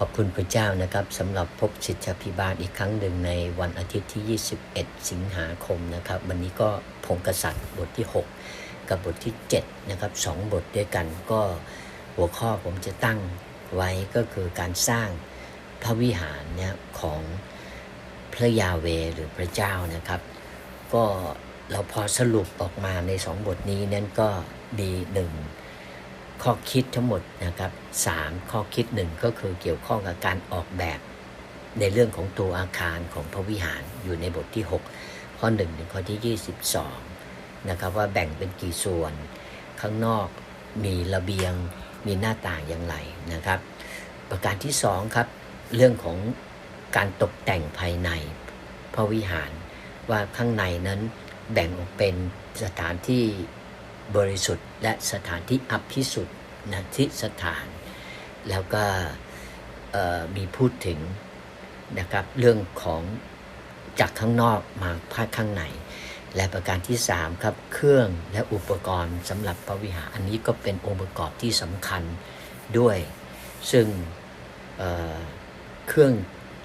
ขอบคุณพระเจ้านะครับสำหรับพบสิทธาพิบาลอีกครั้งหนึ่งในวันอาทิตย์ที่ 21 สิงหาคมนะครับ วันนี้ก็พงกษัตริย์บทที่ 6 กับบทที่7นะครับสองบทด้วยกันก็หัวข้อผมจะตั้งไว้ก็คือการสร้างพระวิหารเนี่ยของพระยาเวหรือพระเจ้านะครับ ก็เราพอสรุปออกมาในสองบทนี้นั้นก็มีหนึ่ง ข้อคิดทั้งหมดนะครับสามข้อคิดหนึ่งก็คือเกี่ยวข้องกับการออกแบบ ในเรื่องของตัวอาคารของพระวิหารอยู่ในบทที่ 6 ข้อ1ถึงข้อที่ 22นะครับว่าแบ่งเป็นกี่ส่วน ข้างนอกมีระเบียงมีหน้าต่างอย่างไรนะครับ ประการที่2ครับเรื่องของการตกแต่งภายในพระวิหาร ว่าข้างในนั้นแบ่งออกเป็นสถานที่ บริสุทธิ์ และสถานที่อัพิสุทธิ์นะที่สถาน แล้วก็มีพูดถึงนะครับเรื่องของจากข้างนอกมาภาคข้างใน และประการที่ 3 ครับ เครื่องและอุปกรณ์สำหรับพระวิหารอันนี้ก็เป็นองค์ประกอบที่สำคัญด้วย ซึ่งเเครื่อง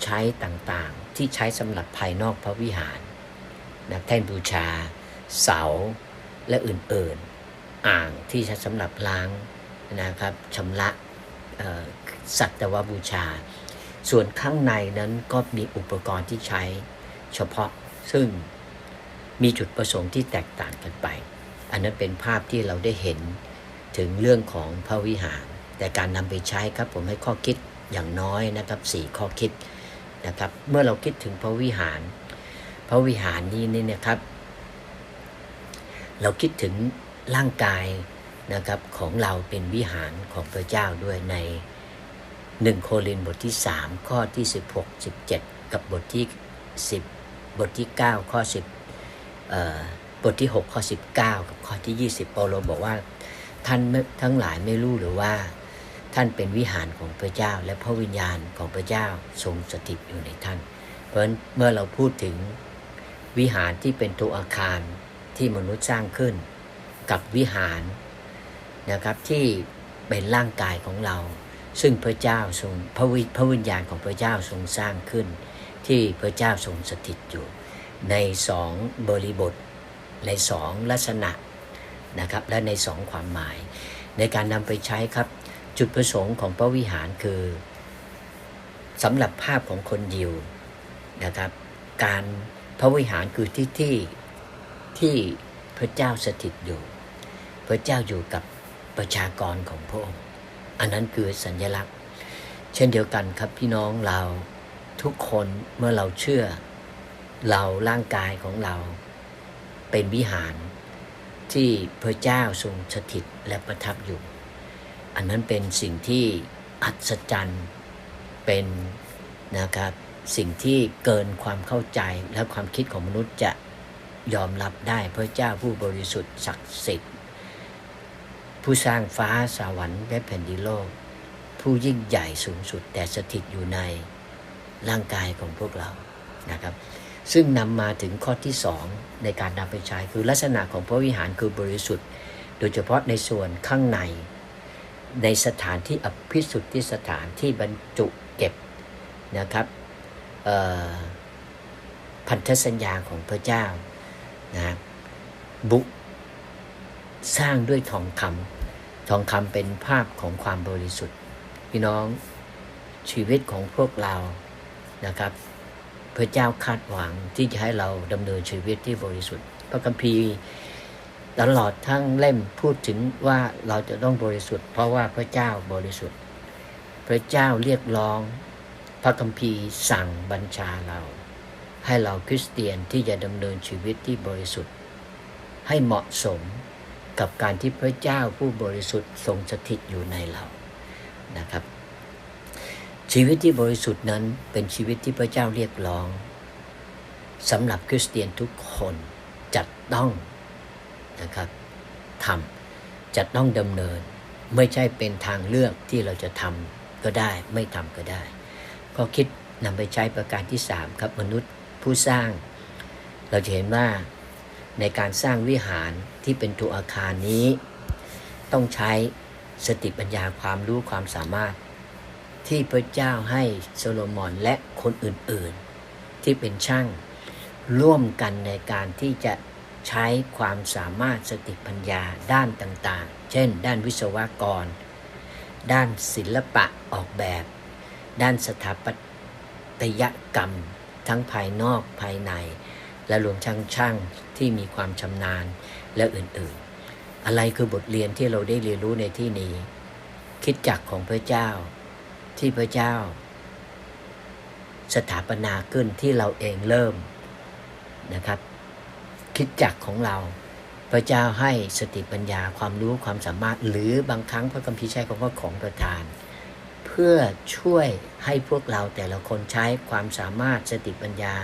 ใช้ต่างๆ ที่ใช้สำหรับภายนอกพระวิหารนะแท่นบูชา เสาและอื่นๆ อ่างที่ใช้สำหรับล้างนะครับชำระสัตวบูชา ส่วนข้างในนั้นก็มีอุปกรณ์ที่ใช้เฉพาะซึ่งมีจุดประสงค์ที่แตกต่างกันไป อันนั้นเป็นภาพที่เราได้เห็นถึงเรื่องของพระวิหาร แต่การนำไปใช้ครับผมให้ข้อคิดอย่างน้อยนะครับสี่ข้อคิดนะครับ เมื่อเราคิดถึงพระวิหาร พระวิหารนี้เนี่ยครับ เราคิดถึง ร่างกายนะครับของเราเป็นวิหารของพระเจ้าด้วยใน 1 โครินบทที่ 3 ข้อที่ 16 17 กับบทที่ 10 บทที่ 9 ข้อ 10เอ่อบทที่ 6 ข้อ 19 กับข้อที่ 20 เปาโลบอกว่าท่านทั้งหลายไม่รู้หรือว่า ท่านเป็นวิหารของพระเจ้า และพระวิญญาณของพระเจ้าทรงสถิตอยู่ในท่าน เพราะฉะนั้นเมื่อเราพูดถึงวิหารที่เป็นตัวอาคารที่มนุษย์สร้างขึ้น กับวิหารนะครับที่เป็นร่างกายของเรา ซึ่งพระเจ้าทรงพระวิพระวิญญาณของพระเจ้าทรงสร้างขึ้น ที่พระเจ้าทรงสถิตอยู่ ในสองบริบท ในสองลักษณะนะครับและในสองความหมาย ในการนำไปใช้ครับจุดประสงค์ของพระวิหารคือสำหรับภาพของคนยิวนะครับ การพระวิหารคือที่ที่ที่ ระเจ้าสถิตอยู่ พระเจ้าอยู่กับประชากรของพระองค์ อันนั้นคือสัญลักษณ์ เช่นเดียวกันครับพี่น้องเราทุกคนเมื่อเราเชื่อ เราร่างกายของเรา เป็นวิหารที่พระเจ้าทรงสถิตและประทับอยู่ อันนั้นเป็นสิ่งที่อัศจรรย์เป็นนะครับสิ่งที่เกินความเข้าใจและความคิดของมนุษย์จะ ยอมรับได้พระเจ้าผู้บริสุทธิ์ศักดิ์สิทธิ์ ผู้สร้างฟ้าสวรรค์และแผ่นดินโลก ผู้ยิ่งใหญ่สูงสุดแต่สถิตอยู่ในร่างกายของพวกเรานะครับ ซึ่งนำมาถึงข้อที่สองในการนำไปใช้คือลักษณะของพระวิหารคือบริสุทธิ์ โดยเฉพาะในส่วนข้างใน ในสถานที่อภิสุทธิสถานที่บรรจุเก็บนะครับพันธสัญญาของพระเจ้า นะบุสร้างด้วยทองคำทองคำเป็นภาพของความบริสุทธิ์ พี่น้องชีวิตของพวกเรานะครับ พระเจ้าคาดหวังที่จะให้เราดำเนินชีวิตที่บริสุทธิ์ พระคัมภีร์ตลอดทั้งเล่มพูดถึงว่าเราจะต้องบริสุทธิ์ เพราะว่าพระเจ้าบริสุทธิ์ พระเจ้าเรียกร้อง พระคัมภีร์สั่งบัญชาเรา ให้เราคริสเตียนที่จะดำเนินชีวิตที่บริสุทธิ์ ให้เหมาะสมกับการที่พระเจ้าผู้บริสุทธิ์ทรงสถิตอยู่ในเรานะครับ ชีวิตที่บริสุทธิ์นั้นเป็นชีวิตที่พระเจ้าเรียกร้องสำหรับคริสเตียนทุกคนจัดต้องนะครับทำจัดต้องดำเนิน ไม่ใช่เป็นทางเลือกที่เราจะทำก็ได้ ไม่ทำก็ได้ ก็คิดนำไปใช้ประการที่ 3 ครับมนุษย์ ผู้สร้าง เราจะเห็นว่าในการสร้างวิหารที่เป็นตัวอาคารนี้ ต้องใช้สติปัญญาความรู้ความสามารถ ที่พระเจ้าให้โซโลมอนและคนอื่นๆ ที่เป็นช่างร่วมกันในการที่จะใช้ความสามารถสติปัญญาด้านต่างๆ เช่น ด้านวิศวกร ด้านศิลปะออกแบบ ด้านสถาปัตยกรรม ทั้งภายนอกภายใน และรวมช่างช่างที่มีความชำนาญและอื่นๆ อะไรคือบทเรียนที่เราได้เรียนรู้ในที่นี้ คิดจักของพระเจ้า ที่พระเจ้า สถาปนาขึ้นที่เราเองเริ่มนะครับ คิดจักของเราพระเจ้าให้สติปัญญาความรู้ความสามารถ หรือบางครั้งพระคัมภีร์ใช้คำว่าของประทาน เพื่อช่วยให้พวกเราแต่ละคนใช้ความสามารถสติปัญญา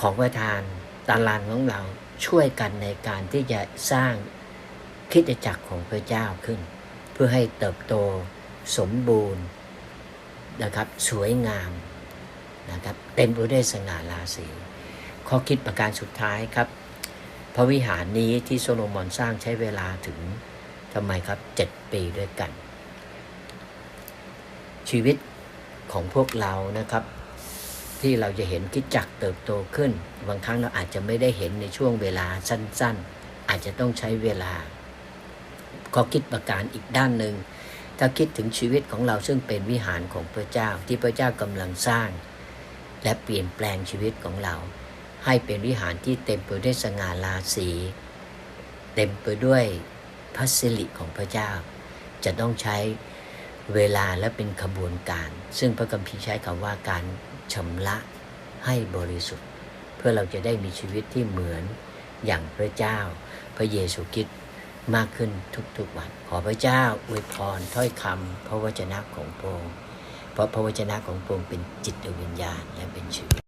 ของประทานตารางของเราช่วยกันในการที่จะสร้างคิดจักรของพระเจ้าขึ้น เพื่อให้เติบโตสมบูรณ์นะครับสวยงามนะครับเต็มไปด้วยสง่าราศีข้อคิดประการสุดท้ายครับ พระวิหารนี้ที่โซโลมอนสร้างใช้เวลาถึงทำไมครับเจ็ดปีด้วยกัน ชีวิตของพวกเรานะครับ ที่เราจะเห็นคิดจักเติบโตขึ้น บางครั้งเราอาจจะไม่ได้เห็นในช่วงเวลาสั้น ๆ อาจจะต้องใช้เวลาข้อคิดประการอีกด้านหนึ่งถ้าคิดถึงชีวิตของเราซึ่งเป็นวิหารของพระเจ้าที่พระเจ้ากำลังสร้าง และเปลี่ยนแปลงชีวิตของเรา ให้เป็นวิหารที่เต็มไปด้วยสง่าราศีเต็มไปด้วยพระสิริของพระเจ้า จะต้องใช้ เวลาและเป็นขบวนการ ซึ่งพระคัมภีร์ใช้คำว่าการชำระให้บริสุทธิ์ เพื่อเราจะได้มีชีวิตที่เหมือนอย่างพระเจ้า พระเยซูคริสต์มากขึ้นทุกๆวัน ขอพระเจ้าอวยพรถ้อยคำพระวจนะของพระองค์เพราะพระวจนะของพระองค์เป็นจิตวิญญาณและเป็นชีวิต